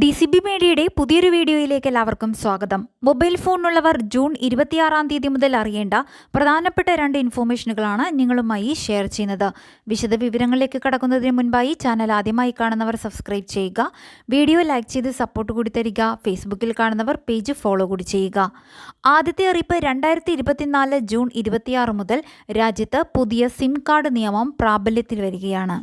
D C B മീഡിയയുടെ പുതിയൊരു വീഡിയോയിലേക്ക് എല്ലാവർക്കും സ്വാഗതം. മൊബൈൽ ഫോണുള്ളവർ ജൂൺ ഇരുപത്തിയാറാം തീയതി മുതൽ അറിയേണ്ട പ്രധാനപ്പെട്ട രണ്ട് ഇൻഫോർമേഷനുകളാണ് നിങ്ങളുമായി ഷെയർ ചെയ്യുന്നത്. വിശദ വിവരങ്ങളിലേക്ക് കടക്കുന്നതിന് മുൻപായി ചാനൽ ആദ്യമായി കാണുന്നവർ സബ്സ്ക്രൈബ് ചെയ്യുക. വീഡിയോ ലൈക്ക് ചെയ്ത് സപ്പോർട്ട് കൂടി തരിക. ഫേസ്ബുക്കിൽ കാണുന്നവർ പേജ് ഫോളോ കൂടി ചെയ്യുക. ആദ്യത്തെ അറിയിപ്പ് രണ്ടായിരത്തി ഇരുപത്തിനാല് ജൂൺ ഇരുപത്തിയാറ് മുതൽ രാജ്യത്ത് പുതിയ സിം കാർഡ് നിയമം പ്രാബല്യത്തിൽ വരികയാണ്.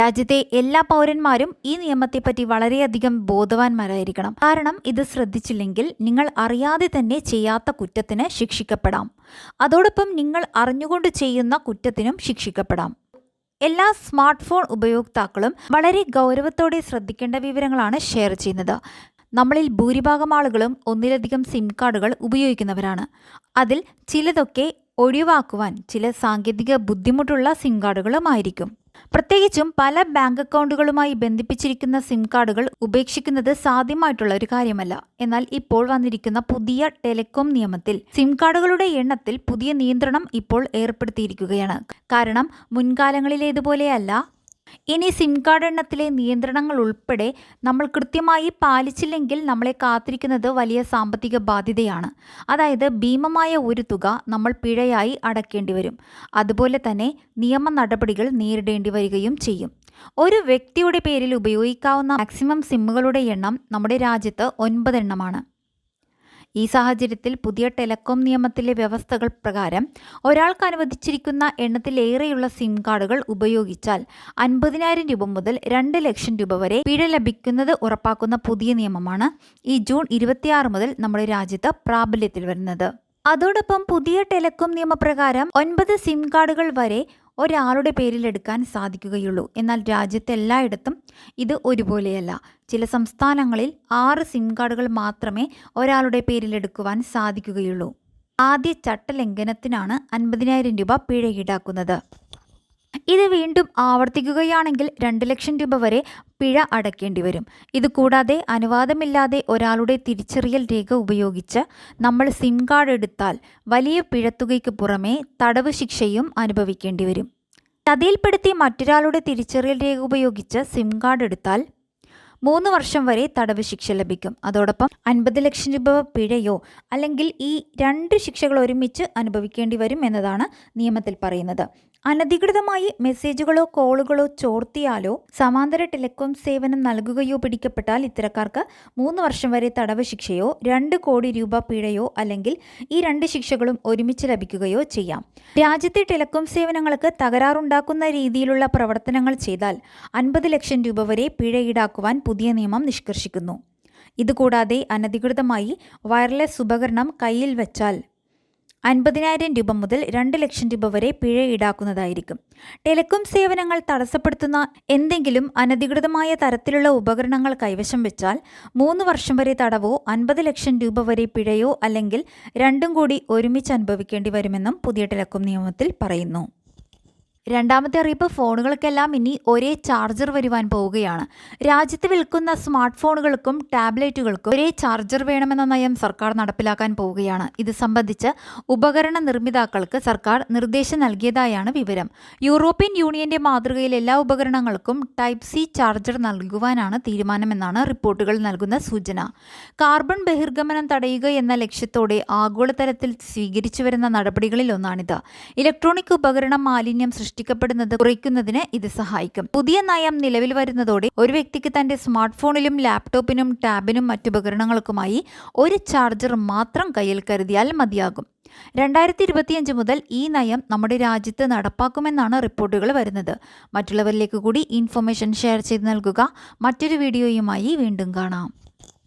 രാജ്യത്തെ എല്ലാ പൗരന്മാരും ഈ നിയമത്തെപ്പറ്റി വളരെയധികം ബോധവാന്മാരായിരിക്കണം. കാരണം ഇത് ശ്രദ്ധിച്ചില്ലെങ്കിൽ നിങ്ങൾ അറിയാതെ തന്നെ ചെയ്യാത്ത കുറ്റത്തിന് ശിക്ഷിക്കപ്പെടാം. അതോടൊപ്പം നിങ്ങൾ അറിഞ്ഞുകൊണ്ട് ചെയ്യുന്ന കുറ്റത്തിനും ശിക്ഷിക്കപ്പെടാം. എല്ലാ സ്മാർട്ട് ഫോൺ ഉപയോക്താക്കളും വളരെ ഗൗരവത്തോടെ ശ്രദ്ധിക്കേണ്ട വിവരങ്ങളാണ് ഷെയർ ചെയ്യുന്നത്. നമ്മളിൽ ഭൂരിഭാഗം ആളുകളും ഒന്നിലധികം സിം കാർഡുകൾ ഉപയോഗിക്കുന്നവരാണ്. അതിൽ ചിലതൊക്കെ ഒഴിവാക്കുവാൻ ചില സാങ്കേതിക ബുദ്ധിമുട്ടുള്ള സിം കാർഡുകളുമായിരിക്കും. പ്രത്യേകിച്ചും പല ബാങ്ക് അക്കൗണ്ടുകളുമായി ബന്ധിപ്പിച്ചിരിക്കുന്ന സിം കാർഡുകൾ ഉപേക്ഷിക്കുന്നത് സാധ്യമായിട്ടുള്ള ഒരു കാര്യമല്ല. എന്നാൽ ഇപ്പോൾ വന്നിരിക്കുന്ന പുതിയ ടെലികോം നിയമത്തിൽ സിം കാർഡുകളുടെ എണ്ണത്തിൽ പുതിയ നിയന്ത്രണം ഇപ്പോൾ ഏർപ്പെടുത്തിയിരിക്കുകയാണ്. കാരണം മുൻകാലങ്ങളിലേതുപോലെയല്ല ഇനി സിം കാർഡ് എണ്ണത്തിലെ നിയന്ത്രണങ്ങൾ ഉൾപ്പെടെ നമ്മൾ കൃത്യമായി പാലിച്ചില്ലെങ്കിൽ നമ്മളെ കാത്തിരിക്കുന്നത് വലിയ സാമ്പത്തിക ബാധ്യതയാണ്. അതായത് ഭീമമായ ഒരു തുക നമ്മൾ പിഴയായി അടക്കേണ്ടി വരും. അതുപോലെ തന്നെ നിയമ നടപടികൾ നേരിടേണ്ടി വരികയും ചെയ്യും. ഒരു വ്യക്തിയുടെ പേരിൽ ഉപയോഗിക്കാവുന്ന മാക്സിമം സിമ്മുകളുടെ എണ്ണം നമ്മുടെ രാജ്യത്ത് ഒൻപതെണ്ണമാണ് ഈ സാഹചര്യത്തിൽ പുതിയ ടെലകോം നിയമത്തിലെ വ്യവസ്ഥകൾ പ്രകാരം ഒരാൾക്ക് അനുവദിച്ചിരിക്കുന്ന എണ്ണത്തിലേറെയുള്ള സിം കാർഡുകൾ ഉപയോഗിച്ചാൽ അൻപതിനായിരം രൂപ മുതൽ രണ്ട് ലക്ഷം രൂപ വരെ പിഴ ലഭിക്കുന്നത് ഉറപ്പാക്കുന്ന പുതിയ നിയമമാണ് ഈ ജൂൺ ഇരുപത്തിയാറ് മുതൽ നമ്മുടെ രാജ്യത്ത് പ്രാബല്യത്തിൽ വരുന്നത്. അതോടൊപ്പം പുതിയ ടെലകോം നിയമപ്രകാരം ഒൻപത് സിം കാർഡുകൾ വരെ ഒരാളുടെ പേരിൽ എടുക്കാൻ സാധിക്കുകയുള്ളൂ. എന്നാൽ രാജ്യത്തെ രാജ്യത്തെല്ലായിടത്തും ഇത് ഒരുപോലെയല്ല. ചില സംസ്ഥാനങ്ങളിൽ ആറ് സിം കാർഡുകൾ മാത്രമേ ഒരാളുടെ പേരിൽ എടുക്കുവാൻ സാധിക്കുകയുള്ളൂ. ആദ്യ ചട്ടലംഘനത്തിനാണ് അൻപതിനായിരം രൂപ പിഴ ഈടാക്കുന്നത്. ഇത് വീണ്ടും ആവർത്തിക്കുകയാണെങ്കിൽ രണ്ട് ലക്ഷം രൂപ വരെ പിഴ അടയ്ക്കേണ്ടി വരും. ഇത് കൂടാതെ അനുവാദമില്ലാതെ ഒരാളുടെ തിരിച്ചറിയൽ രേഖ ഉപയോഗിച്ച് നമ്മൾ സിം കാർഡ് എടുത്താൽ വലിയ പിഴത്തുകയ്ക്ക് പുറമേ തടവ് ശിക്ഷയും അനുഭവിക്കേണ്ടി വരും. ചതിയിൽപ്പെടുത്തി മറ്റൊരാളുടെ തിരിച്ചറിയൽ രേഖ ഉപയോഗിച്ച് സിം കാർഡ് എടുത്താൽ മൂന്ന് വർഷം വരെ തടവ് ശിക്ഷ ലഭിക്കും. അതോടൊപ്പം അൻപത് ലക്ഷം രൂപ പിഴയോ അല്ലെങ്കിൽ ഈ രണ്ട് ശിക്ഷകൾ ഒരുമിച്ച് അനുഭവിക്കേണ്ടി വരും എന്നതാണ് നിയമത്തിൽ പറയുന്നത്. അനധികൃതമായി മെസ്സേജുകളോ കോളുകളോ ചോർത്തിയാലോ സമാന്തര ടെലികോം സേവനം നൽകുകയോ പിടിക്കപ്പെട്ടാൽ ഇത്തരക്കാർക്ക് മൂന്ന് വർഷം വരെ തടവ് ശിക്ഷയോ രണ്ട് കോടി രൂപ പിഴയോ അല്ലെങ്കിൽ ഈ രണ്ട് ശിക്ഷകളും ഒരുമിച്ച് ലഭിക്കുകയോ ചെയ്യാം. രാജ്യത്തെ ടെലികോം സേവനങ്ങൾക്ക് തകരാറുണ്ടാക്കുന്ന രീതിയിലുള്ള പ്രവർത്തനങ്ങൾ ചെയ്താൽ അൻപത് ലക്ഷം രൂപ വരെ പിഴ ഈടാക്കുവാൻ പുതിയ നിയമം നിഷ്കർഷിക്കുന്നു. ഇതുകൂടാതെ അനധികൃതമായി വയർലെസ് ഉപകരണം കയ്യിൽ വെച്ചാൽ അൻപതിനായിരം രൂപ മുതൽ രണ്ട് ലക്ഷം രൂപ വരെ പിഴ ഈടാക്കുന്നതായിരിക്കും. ടെലികോം സേവനങ്ങൾ തടസ്സപ്പെടുത്തുന്ന എന്തെങ്കിലും അനധികൃതമായ തരത്തിലുള്ള ഉപകരണങ്ങൾ കൈവശം വെച്ചാൽ മൂന്ന് വർഷം വരെ തടവോ അൻപത് ലക്ഷം രൂപ വരെ പിഴയോ അല്ലെങ്കിൽ രണ്ടും കൂടി ഒരുമിച്ച് അനുഭവിക്കേണ്ടി വരുമെന്നും പുതിയ ടെലികോം നിയമത്തിൽ പറയുന്നു. രണ്ടാമത്തെ അറിയിപ്പ് ഫോണുകൾക്കെല്ലാം ഇനി ഒരേ ചാർജർ വരുവാൻ പോവുകയാണ്. രാജ്യത്ത് വിൽക്കുന്ന സ്മാർട്ട് ഫോണുകൾക്കും ടാബ്ലറ്റുകൾക്കും ഒരേ ചാർജർ വേണമെന്ന നയം സർക്കാർ നടപ്പിലാക്കാൻ പോവുകയാണ്. ഇത് സംബന്ധിച്ച് ഉപകരണ നിർമ്മിതാക്കൾക്ക് സർക്കാർ നിർദ്ദേശം നൽകിയതായാണ് വിവരം. യൂറോപ്യൻ യൂണിയന്റെ മാതൃകയിൽ എല്ലാ ഉപകരണങ്ങൾക്കും ടൈപ്പ് സി ചാർജർ നൽകുവാനാണ് തീരുമാനമെന്നാണ് റിപ്പോർട്ടുകൾ നൽകുന്ന സൂചന. കാർബൺ ബഹിർഗമനം തടയുക എന്ന ലക്ഷ്യത്തോടെ ആഗോളതലത്തിൽ സ്വീകരിച്ചു വരുന്ന നടപടികളിൽ ഒന്നാണിത് ഇലക്ട്രോണിക് ഉപകരണം മാലിന്യം സൃഷ്ടിക്കപ്പെടുന്നത് കുറയ്ക്കുന്നതിന് ഇത് സഹായിക്കും. പുതിയ നയം നിലവിൽ വരുന്നതോടെ ഒരു വ്യക്തിക്ക് തന്റെ സ്മാർട്ട് ഫോണിലും ലാപ്ടോപ്പിനും ടാബിനും മറ്റുപകരണങ്ങൾക്കുമായി ഒരു ചാർജർ മാത്രം കയ്യിൽ കരുതിയാൽ മതിയാകും. രണ്ടായിരത്തി ഇരുപത്തിയഞ്ച് മുതൽ ഈ നയം നമ്മുടെ രാജ്യത്ത് നടപ്പാക്കുമെന്നാണ് റിപ്പോർട്ടുകൾ വരുന്നത്. മറ്റുള്ളവരിലേക്ക് കൂടി ഇൻഫർമേഷൻ ഷെയർ ചെയ്ത് നൽകുക. മറ്റൊരു വീഡിയോയുമായി വീണ്ടും കാണാം.